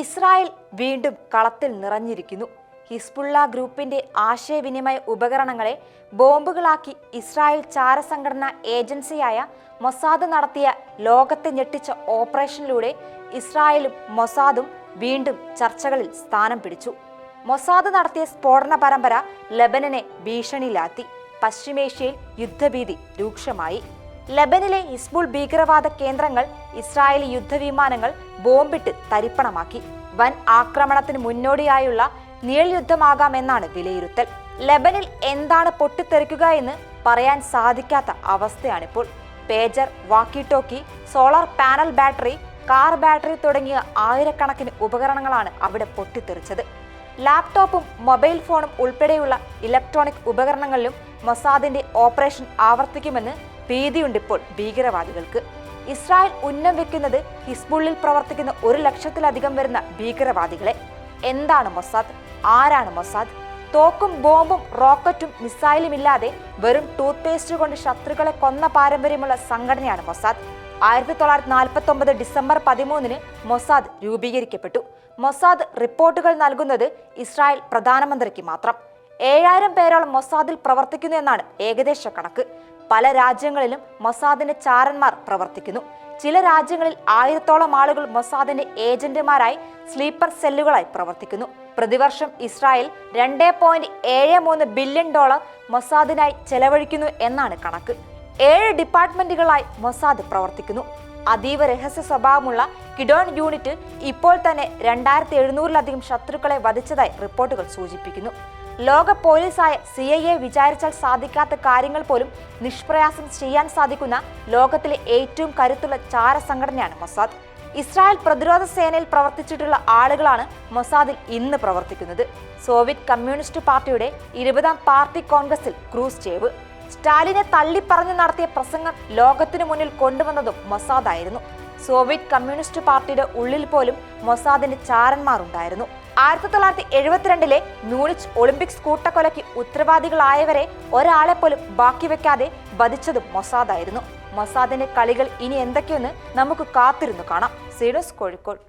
Israel വീണ്ടും കളത്തിൽ നിറഞ്ഞിരിക്കുന്നു. ഹിസ്ബുള്ള ഗ്രൂപ്പിന്റെ ആശയവിനിമയ ഉപകരണങ്ങളെ ബോംബുകളാക്കി ഇസ്രായേൽ ചാരസംഘടന ഏജൻസിയായ മൊസാദ് നടത്തിയ ലോകത്തെ ഞെട്ടിച്ച ഓപ്പറേഷനിലൂടെ ഇസ്രായേലും മൊസാദും വീണ്ടും ചർച്ചകളിൽ സ്ഥാനം പിടിച്ചു. മൊസാദ് നടത്തിയ സ്ഫോടന പരമ്പര ലബനനെ ഭീഷണിയിലാത്തി പശ്ചിമേഷ്യയിൽ യുദ്ധഭീതി രൂക്ഷമായി. ലബനിലെ ഹിസ്ബുൾ ഭീകരവാദ കേന്ദ്രങ്ങൾ ഇസ്രായേലി യുദ്ധവിമാനങ്ങൾ ബോംബിട്ട് തരിപ്പണമാക്കി. വൻ ആക്രമണത്തിന് മുന്നോടിയായുള്ള നിഴൽയുദ്ധമാകാമെന്നാണ് വിലയിരുത്തൽ. ലബനിൽ എന്താണ് പൊട്ടിത്തെറിക്കുക എന്ന് പറയാൻ സാധിക്കാത്ത അവസ്ഥയാണിപ്പോൾ. Pager walkie talkie solar panel battery car battery തുടങ്ങിയ ആയിരക്കണക്കിന് ഉപകരണങ്ങളാണ് അവിടെ പൊട്ടിത്തെറിച്ചത്. ലാപ്ടോപ്പും മൊബൈൽ ഫോണും ഉൾപ്പെടെയുള്ള ഇലക്ട്രോണിക് ഉപകരണങ്ങളിലും മൊസാദിന്റെ ഓപ്പറേഷൻ ആവർത്തിക്കുമെന്ന് ഭീതിയുണ്ടിപ്പോൾ ഭീകരവാദികൾക്ക്. ഇസ്രായേൽ ഉന്നം വെക്കുന്നത് ഹിസ്ബുള്ളിൽ പ്രവർത്തിക്കുന്ന ഒരു ലക്ഷത്തിലധികം വരുന്ന ഭീകരവാദികളെ. എന്താണ് മൊസാദ്? ആരാണ് മൊസാദ്? തോക്കും ബോംബും റോക്കറ്റും മിസൈലും ഇല്ലാതെ വെറും ടൂത്ത് പേസ്റ്റ് കൊണ്ട് ശത്രുക്കളെ കൊന്ന പാരമ്പര്യമുള്ള സംഘടനയാണ് മൊസാദ്. ആയിരത്തി തൊള്ളായിരത്തി നാൽപ്പത്തി ഒമ്പത് ഡിസംബർ പതിമൂന്നിന് മൊസാദ് രൂപീകരിക്കപ്പെട്ടു. മൊസാദ് റിപ്പോർട്ടുകൾ നൽകുന്നത് ഇസ്രായേൽ പ്രധാനമന്ത്രിക്ക് മാത്രം. ഏഴായിരം പേരോളം മൊസാദിൽ പ്രവർത്തിക്കുന്നു എന്നാണ് ഏകദേശ കണക്ക്. പല രാജ്യങ്ങളിലും മൊസാദിന്റെ ചാരന്മാർ പ്രവർത്തിക്കുന്നു. ചില രാജ്യങ്ങളിൽ ആയിരത്തോളം ആളുകൾ മൊസാദിന്റെ ഏജന്റുമാരായി സ്ലീപ്പർ സെല്ലുകളായി പ്രവർത്തിക്കുന്നു. പ്രതിവർഷം ഇസ്രായേൽ രണ്ടേ പോയിന്റ് ഏഴ് മൂന്ന് ബില്യൺ ഡോളർ മൊസാദിനായി ചെലവഴിക്കുന്നു എന്നാണ് കണക്ക്. ഏഴ് ഡിപ്പാർട്ട്മെന്റുകളായി മൊസാദ് പ്രവർത്തിക്കുന്നു. അതീവ രഹസ്യ സ്വഭാവമുള്ള കിഡോൺ യൂണിറ്റ് ഇപ്പോൾ തന്നെ രണ്ടായിരത്തി എഴുന്നൂറിലധികം ശത്രുക്കളെ വധിച്ചതായി റിപ്പോർട്ടുകൾ സൂചിപ്പിക്കുന്നു. ലോക പോലീസായ സി ഐ എ വിചാരിച്ചാൽ സാധിക്കാത്ത കാര്യങ്ങൾ പോലും നിഷ്പ്രയാസം ചെയ്യാൻ സാധിക്കുന്ന ലോകത്തിലെ ഏറ്റവും കരുത്തുള്ള ചാര സംഘടനയാണ് മൊസാദ്. ഇസ്രായേൽ പ്രതിരോധ സേനയിൽ പ്രവർത്തിച്ചിട്ടുള്ള ആളുകളാണ് മൊസാദിൽ ഇന്ന് പ്രവർത്തിക്കുന്നത്. സോവിയറ്റ് കമ്മ്യൂണിസ്റ്റ് പാർട്ടിയുടെ ഇരുപതാം പാർട്ടി കോൺഗ്രസിൽ ക്രൂസ് ചേവ്. സ്റ്റാലിനെ തള്ളിപ്പറഞ്ഞു നടത്തിയ പ്രസംഗം ലോകത്തിനു മുന്നിൽ കൊണ്ടുവന്നതും മൊസാദായിരുന്നു. സോവിയറ്റ് കമ്മ്യൂണിസ്റ്റ് പാർട്ടിയുടെ ഉള്ളിൽ പോലും മൊസാദിന്റെ ചാരന്മാരുണ്ടായിരുന്നു. ആയിരത്തി തൊള്ളായിരത്തി എഴുപത്തിരണ്ടിലെ മ്യൂണിച്ച് ഒളിമ്പിക്സ് കൂട്ടക്കൊലയ്ക്ക് ഉത്തരവാദികളായവരെ ഒരാളെ പോലും ബാക്കി വെക്കാതെ വധിച്ചതും മൊസാദായിരുന്നു. മൊസാദിന്റെ കളികൾ ഇനി എന്തൊക്കെയെന്ന് നമുക്ക് കാത്തിരുന്നു കാണാം. സീഡോസ് കോഴിക്കോട്.